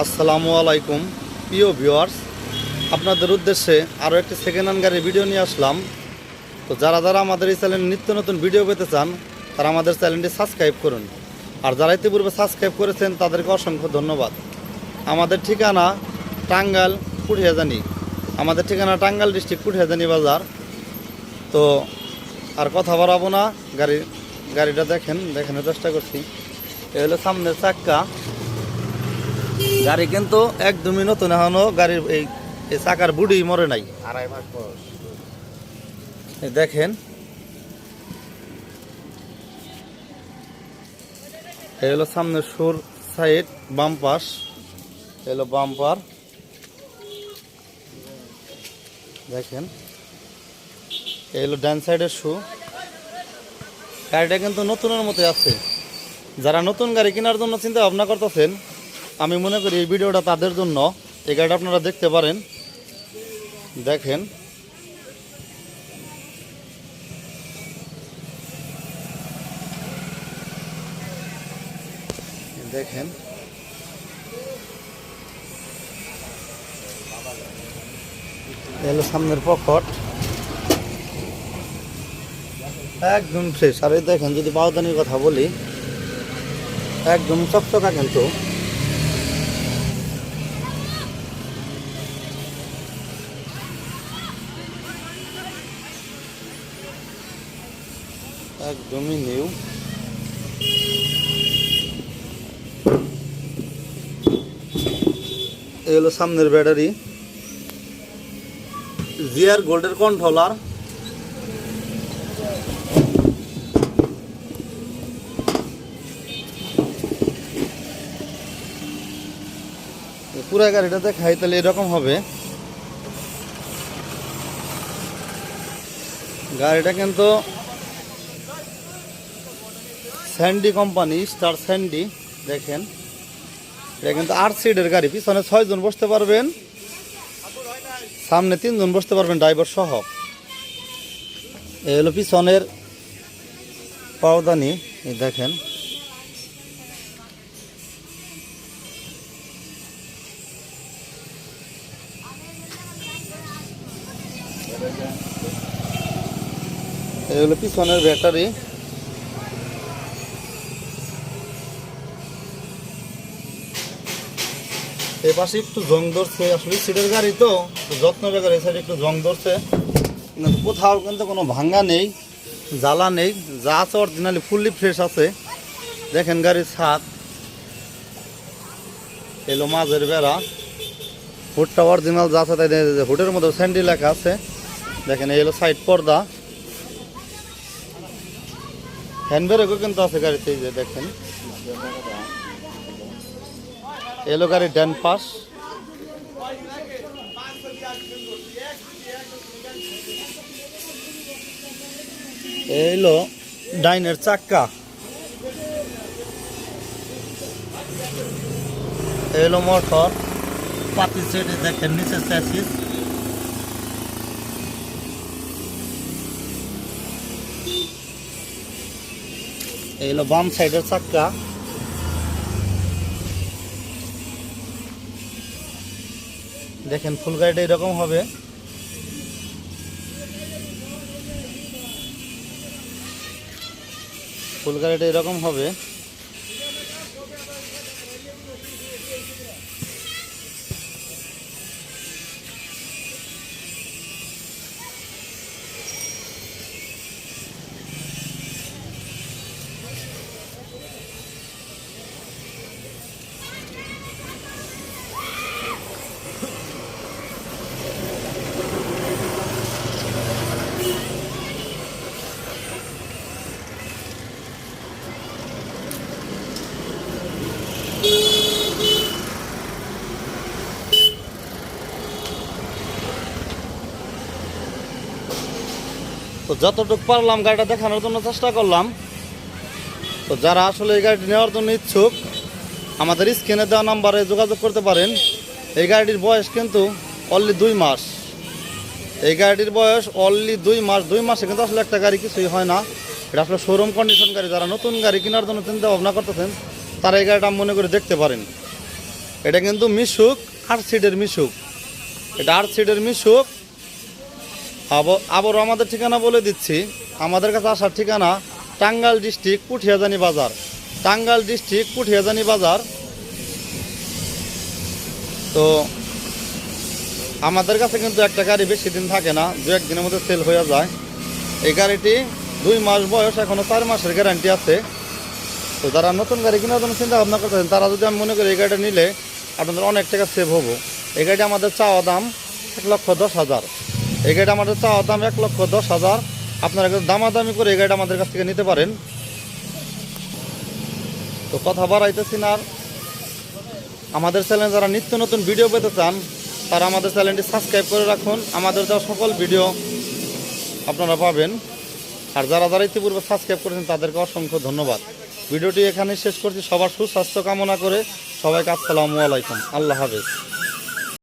আসসালামু আলাইকুম। প্রিয় ভিউয়ার্স, আপনাদের উদ্দেশ্যে আরও একটি সেকেন্ড হ্যান্ড গাড়ির ভিডিও নিয়ে আসলাম। তো যারা যারা আমাদের এই চ্যানেলে নিত্য নতুন ভিডিও পেতে চান, তারা আমাদের চ্যানেলটি সাবস্ক্রাইব করুন। আর যারা ইতিপূর্বে সাবস্ক্রাইব করেছেন, তাদেরকে অসংখ্য ধন্যবাদ। আমাদের ঠিকানা টাঙ্গাল পুঠিয়াজানি আমাদের ঠিকানা টাঙ্গাল ডিস্ট্রিক্ট পুঠিয়াজানি বাজার। তো আর কথা বাড়াবো না, গাড়ি, গাড়িটা দেখেন, দেখানোর চেষ্টা করছি। এ হলো সামনের চাক্কা। গাড়ি কিন্তু একদমই নতুন এখনও গাড়ির এই এই চাকার বুড়ি মরে নাই। আড়াই মাস বয়স। দেখেন। এই হলো সামনের সুর সাইড বাম পাশ। এই হলো বাম্পার দেখেন। এই হলো ডান সাইডের শু গাড়িটা কিন্তু নতুনের মতো আছে। যারা নতুন গাড়ি কেনার জন্য চিন্তা ভাবনা করতেছেন আমি মনে করি এই ভিডিওটা তাদের জন্য। এই গাড়িটা আপনারা দেখতে পারেন। দেখেন। দেখেন। এ হলো সামনের পকট। একদম ফ্রেশ আর দেখেন, যদি বাউদানির কথা বলি, একদম চকচকা কিন্তু। একদমই নিউ এই হলো সামনের ব্যাটারি। জিআর গোল্ডের কন্ট্রোলার। পুরো গাড়িটা দেখাই, তাহলে এরকম হবে। গাড়িটা কিন্তু স্যান্ডি কোম্পানি, স্টার স্যান্ডি, দেখেন। এটা কিন্তু আট সিটের গাড়ি, পিছনে ছয়জন বসতে পারবেন, সামনে তিনজন বসতে পারবেন ড্রাইভার সহ। এই হলো পিছনের পাওদানি দেখেন। এই হলো পিছনের ব্যাটারি। এই পাশে একটু জং ধরছে। আসলে সিটের গাড়ি তো যত্ন বেকার এই সাইডে একটু জং ধরছে। কোথাও কিন্তু কোনো ভাঙ্গা নেই, জ্বালা নেই। যা আছে অরিজিনালি ফুললি ফ্রেশ আছে। দেখেন গাড়ির ছাদ। এলো মাঝের বেড়া। হুডটা অরিজিনাল যা আছে তাই। হুডের মধ্যে স্যান্ডি লেখা আছে। দেখেন, এই হলো সাইড পর্দা। হ্যান্ড ব্রেকও কিন্তু আছে গাড়িতে যে দেখেন। এলো গাড়ি ডান পাশ এইলো ডাইনের চাক্কা। এলো মোটর। পাতি সেটে দেখেন, নিচে চ্যাসিস এইলো বাম সাইডের চাক্কা। দেখেন ফুল গাড়িটা এরকম হবে। ফুল গাড়িটা এরকম হবে। তো যতটুকু পারলাম গাড়িটা দেখানোর জন্য চেষ্টা করলাম। তো যারা আসলে এই গাড়িটি নেওয়ার জন্য ইচ্ছুক, আমাদের স্ক্রিনে দেওয়া নাম্বারে যোগাযোগ করতে পারেন। এই গাড়িটির বয়স কিন্তু অনলি দুই মাস। এই গাড়িটির বয়স অনলি দুই মাস। দুই মাসে কিন্তু আসলে একটা গাড়ি কিছুই হয় না। এটা আসলে শোরুম কন্ডিশন গাড়ি। যারা নতুন গাড়ি কেনার জন্য চিন্তা ভাবনা করতেছেন, তারা এই গাড়িটা মনে করে দেখতে পারেন। এটা কিন্তু মিশুক আট সিটের মিশুক। এটা আট সিটের মিশুক। আবারও আমাদের ঠিকানা বলে দিচ্ছি। আমাদের কাছে আসার ঠিকানা টাঙ্গাল ডিস্ট্রিক্ট পুঠিয়াজানি বাজার। টাঙ্গাল ডিস্ট্রিক্ট পুঠিয়াজানি বাজার। তো আমাদের কাছে কিন্তু একটা গাড়ি বেশি দিন থাকে না, দু একদিনের মধ্যে সেল হয়ে যায়। এই গাড়িটি দুই মাস বয়স এখনও চার মাসের গ্যারান্টি আছে। তো যারা নতুন গাড়ি কেনার জন্য চিন্তা ভাবনা করতেছেন, তারা যদি আমি মনে করি এই গাড়িটা নিলে আপনাদের অনেক টাকা সেভ হব। এই গাড়িটা আমাদের চাওয়া দাম এক লক্ষ দশ হাজার। এই গাড়িটা আমাদের চাওয়া দাম এক লক্ষ দশ হাজার। আপনারা দামাদামি করে এই গাড়িটা আমাদের কাছ থেকে নিতে পারেন। তো কথা বাড়াইতেছি না আমাদের চ্যানেলে যারা নিত্য নতুন ভিডিও পেতে চান, তারা আমাদের চ্যানেলটি সাবস্ক্রাইব করে রাখুন। আমাদের যা সকল ভিডিও আপনারা পাবেন। আর যারা যারা ইতিপূর্বে সাবস্ক্রাইব করেছেন, তাদেরকে অসংখ্য ধন্যবাদ। ভিডিওটি এখানে শেষ করছি। সবার সুস্বাস্থ্য কামনা করে সবাইকে আসসালামু আলাইকুম। আল্লাহ হাফেজ।